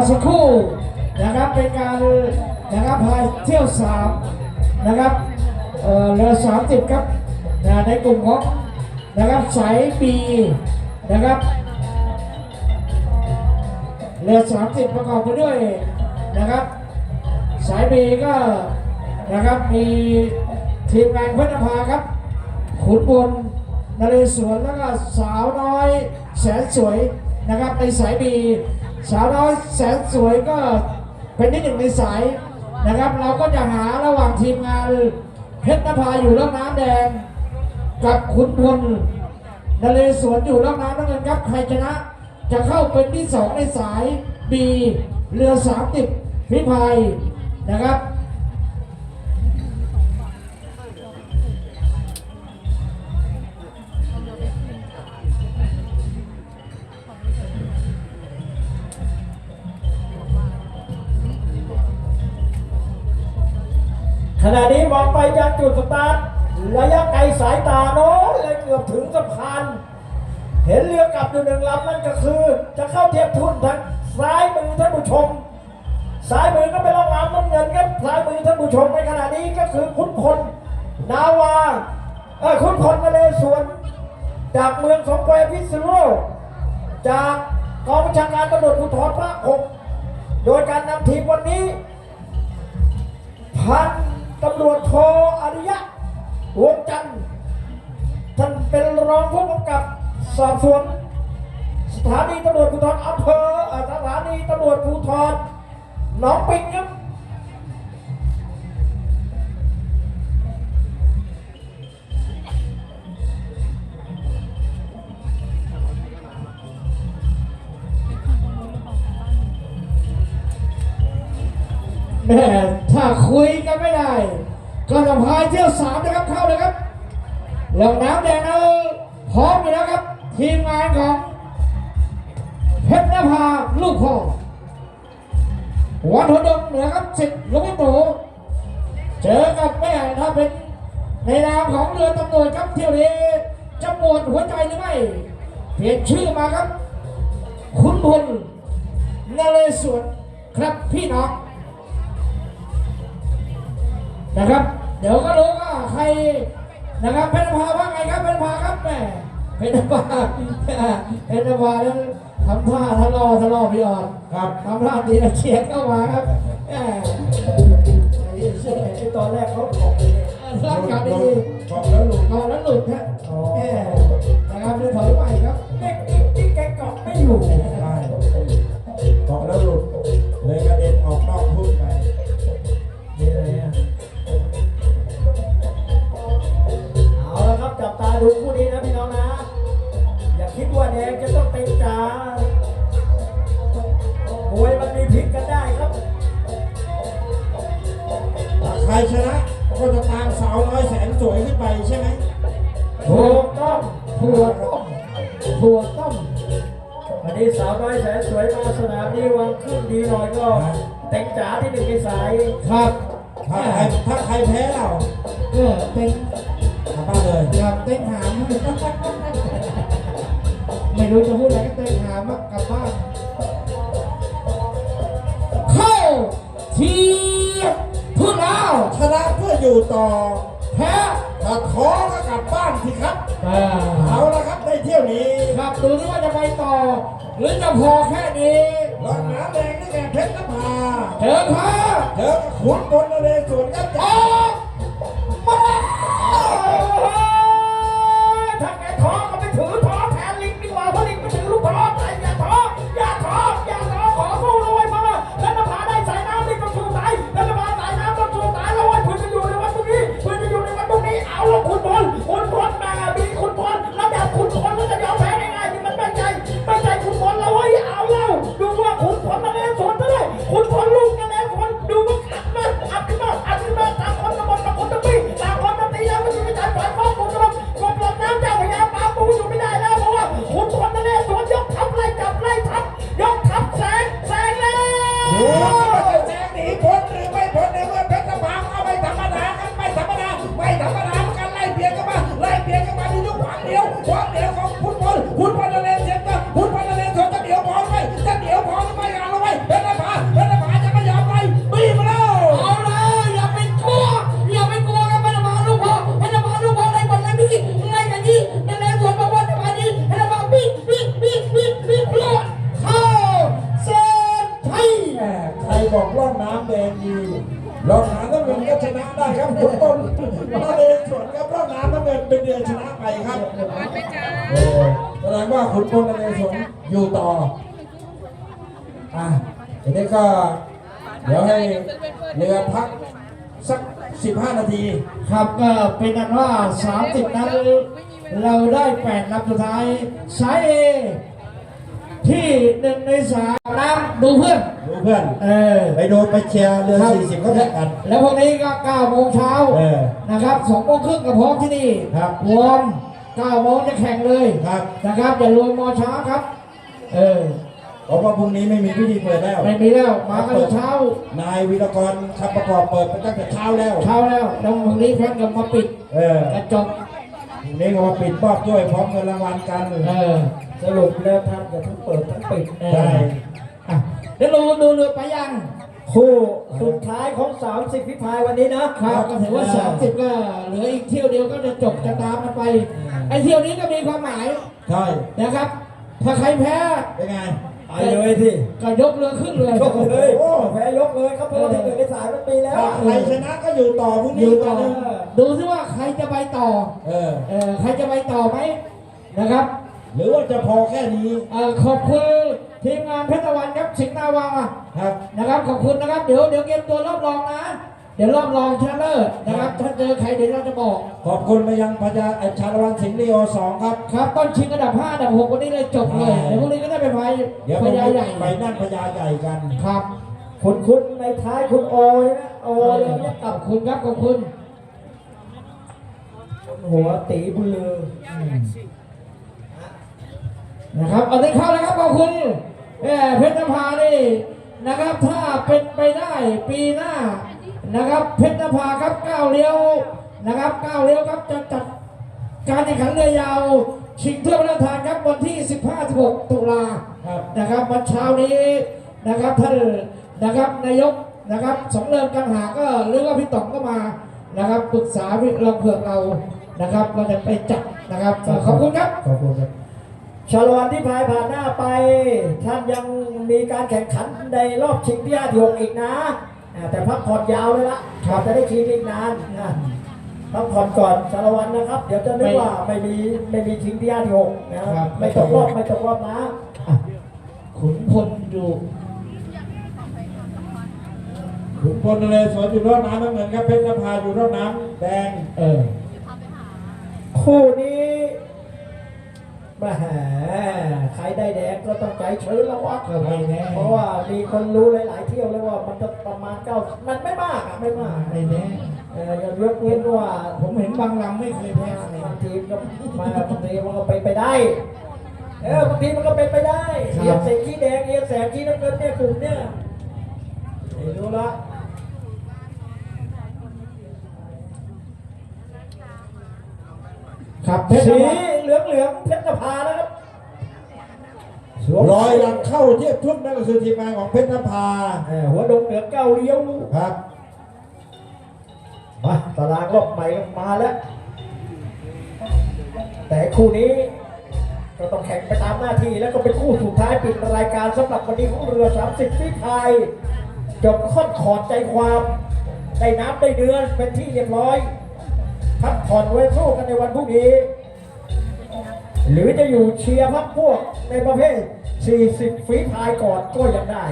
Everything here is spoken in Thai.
อสักครู่นะครับเป็นการนะครับพายเที่ยวสามนะครับเออเรือสามสิบครับนะในกลุ่มของนะครับสายบีนะครับเรือสามสิบประกอบไปด้วยนะครับ สายบีก็นะครับมีทีมงานพัฒนภาครับขุนบนนเรศวรแล้วก็สาวน้อยแสนสวยนะครับในสายบี สาวน้อยแสนสวยก็เป็นที่หนึ่งในสายนะครับ เราก็จะหาระหว่างทีมงานเพชรนภาอยู่ร่องน้ำแดง กับขุนพลนเรศวรอยู่ร่องน้ำน้ำเงินครับใครชนะ จะเข้าเป็นที่สองในสายบีเรือสามติบพิพายนะครับ ขณะนี้มองไปยังจุดสตาร์ทระยะไกลสายตาโน้นเลยเกือบถึงสะพานเห็นเรือกลับอยู่หนึ่งลำนั่นก็คือ จะเข้าเทียบทุนทางซ้ายมือท่านผู้ชมซ้ายมือก็เป็นร่องน้ำน้ำเงินครับซ้ายมือท่านผู้ชมในขณะนี้ก็คือคุณพลนาวาเออคุณพลนเรศวรจากเมืองสงแควพิษณุโลกจากกองบัญชาการตำรวจภูธรภาคหกโดยการนำทีมวันนี้พัน ตำรวจโทอริยะวงจันทร์ท่านเป็นรองผู้กำกับสอบสวนสถานีตำรวจภูธรอำเภอเอ่อสถานีตำรวจภูธรหนองปิงครับแม่ถ้าคุย กันไม่ได้ก็จะพายเที่ยวสามนะครับเข้าเลยครับลงน้ำแดงเอาพร้อมอยู่แล้วครับ ทีมงานของเพชรนภาลูกพ่อวันทดงเหนือครับสิทธิ์หลุงหนูเจอกับแม่ถ้าเป็นในนามของเรือตำรวจครับเที่ยวนี้จะปวดหัวใจหรือไม่เปลี่ยนชื่อมาครับ คุณพลนเรศวรครับพี่น้อง นะครับ เดี๋ยวก็รู้ว่าใครนะครับเพชรภาว่าไงครับเพชรภาครับแหม่เพชรภาเพชรภาแล้วทำท่าทะลอทะลอพี่ออดครับทำท่าตีตะเคียนเข้ามาครับ ดูคู่นี้นะพี่น้องนะ อย่าคิดว่าแดงจะต้องเป็นจ่ามวยมันมีพลิกกันได้ครับถ้าใครชนะก็จะตามสาวน้อยแสนสวยขึ้นไปใช่ไหมถูกต้องถั่วต้มถั่วต้มวันนี้สาวน้อยแสนสวยมาสนามนี้วังขึ้นดีหน่อยก็เต็งจ๋าที่หนึ่งในสายครับ ถ้าใครถ้าใครแพ้เรา เออเป็น กลับบ้านเลยอยากเต้นหามไม่รู้จะพูดอะไรก็เต้นหามอะกลับบ้านเข้าทีมพูดแล้วชนะเพื่ออยู่ต่อ แพ้ถ้าท้อก็กลับบ้านสิครับอ่าเอาละครับในเที่ยวนี้ครับดูนี่ว่าจะไปต่อ หรือจะพอแค่นี้รองน้ำแดงนี่แกเพชรนภาเจอพาเจอกับขุนพลนเรศวรครับ เราหน้ำน้ำเงินก็ชนะได้ครับคุณต้นน้าเดนส่วนครับเราหน้ำน้ำเงินเป็นเดือนชนะไปครับแสดงว่าคุณต้นนาเดนส่วนอยู่ต่ออะทีนี้ก็เดี๋ยวให้เรือพักสัก 15 นาที ครับก็เป็นอันว่า 30 นั้นเราได้แ8นัดสุดท้ายสายเอ ที่หนึ่งในสามน้ำดูเพื่อน ดูเพื่อนเออ ไปดูไปเชียร์เรือครับ40ก็แข่งกัน แล้วพวกนี้ก็9โมงเช้าเออนะครับ2โมงครึ่งกับพร้อมที่นี่ครับวอร์ม9โมงจะแข่งเลยครับนะครับอย่ารวยมอช้าครับ เออเพราะว่าพรุ่งนี้ไม่มีพิธีเปิดแล้ว ไม่มีแล้ว มากันแต่เช้า นายวีรกรคำประกอบเปิดไปตั้งแต่เช้าแล้วเช้าแล้วแล้วพรุ่งนี้แพทย์ก็มาปิด เออกระจกพรุ่งนี้ก็มาปิดบอกด้วยพร้อมเงินรางวัลกันเออ สรุปแล้วท่านจะทั้งเปิดทั้งปิดเออใช่อะเดี๋ยวดูดูเรือไปยัง คู่สุดท้ายของ 30พิพายวันนี้นะ ครับก็ถือว่า30ก็เหลืออีกเที่ยวเดียวก็จะจบจะตามกันไป ไอ้เที่ยวนี้ก็มีความหมายใช่นะครับ ถ้าใครแพ้เป็นไงไปเลยที่ก็ยกเรือขึ้นเลยยกเลยโอ้แพ้ยกเลยครับเพราะว่าที่หนึ่งในสายมันปีแล้วถ้าใครชนะก็อยู่ต่อพรุ่งอนี้ยู่ต่ต่ออหนึงดูซิว่าใครจะไปต่อ เออ เออใครจะไปต่อไหมนะครับ หรือว่าจะพอแค่นี้เอ่อขอบคุณทีมงานเพชรตะวันครับสิงห์นาวาครับนะครับขอบคุณนะครับ เดี๋ยวเดี๋ยวเกมตัวรอบรองนะ เดี๋ยวรอบรองชนะเลิศนะครับถ้าเจอใครเดี๋ยวเราจะบอก ขอบคุณไปยังพญาไอชาละวันสิงห์ลีโอสองครับ ครับต้นชิงอันดับ5อันดับ6วันนี้เลยจบเลยใช่เดี๋ยวพรุ่งนี้ก็ได้ไปพายเดี๋ยวพไปยาใหญ่ไปนั่นพญาใหญ่กันครับคุณคุณในท้ายคุณโอใช่ไหมโอโอ้เลยเนี่ยขอบคุณครับขอบคุณหัวตีบุญลือ นะครับเอาได้เข้าแล้วครับขอบคุณเพชรนภานี่นะครับ ถ้าเป็นไปได้ปีหน้านะครับ เพชรนภาครับก้าวเลี้ยวนะครับก้าวเลี้ยวครับจะจัดการแข่งขันเรือยาว ชิงถ้วยพระราชทานครับวันที่ 15-16 ตุลาครับนะครับวันเช้านี้นะครับท่านนะครับนายกนะครับสองเริงกังหาก็หรือว่าพี่ต๋องก็มานะครับปรึกษาพี่เราเผื่อเรานะครับเราจะไปจัดนะครับขอบคุณครับขอบคุณครับ ชาละวันที่พายผ่านหน้าไป ท่านยังมีการแข่งขันในรอบชิงที่ห้าที่หกอีกนะอ่าแต่พักผ่อนยาวเลยละครับจะได้ชิงอีกนานนะพักผ่อนก่อนชาละวันนะครับ เดี๋ยวจะนึกว่าไม่มีไม่มีชิงที่ห้าที่หกนะครับไม่ตกรอบไม่ตกรอบนะอะขุนพลอยู่ขุนพลนเรศวรอยู่รอบน้ำน้ำเงินครับเพชรนภาอยู่รอบน้ำแดงเออคู่นี้ แหมใครได้แดงก็ต้องใจชื้นแล้ววะก็ไม่แน่เพราะว่ามีคนรู้หลายๆเที่ยวเลยว่ามันจะประมาณเก้ามันไม่มากอะไม่มากไม่แน่เอออย่ายกเว้นว่าผมเห็นบางลำไม่เคยแพ้ใครบางทีก็มาบางทีมันก็เป็นไปได้เออบางทีมันก็เป็นไปได้เอียงแสงขี้แดงเอียงแสงขี้น้ำเงินเนี่ยกลุ่มเนี่ยไม่รู้ละ ครับเพชรสีนภาเหลืองเหลืองๆเพชรนภานะครับสวมรอยหลังเข้าเทียบทุกนั่นก็คือทีมงานของเพชรนภาเออหัวดงเหลืองเก้าเลี้ยวครับมาตารางรอบใหม่ก็มาแล้ว แต่คู่นี้ก็ต้องแข่งไปตามหน้าที่แล้วก็เป็นคู่สุดท้ายปิดรายการสำหรับวันนี้ของเรือ 30ฟีพายจบค่อนขอดใจความได้น้ำได้เดือนเป็นที่เรียบร้อย พักผ่อนไว้สู้กันในวันพรุ่งนี้ หรือจะอยู่เชียร์พักพวกในประเภท 40 ฝีพายก่อนก็ยังได้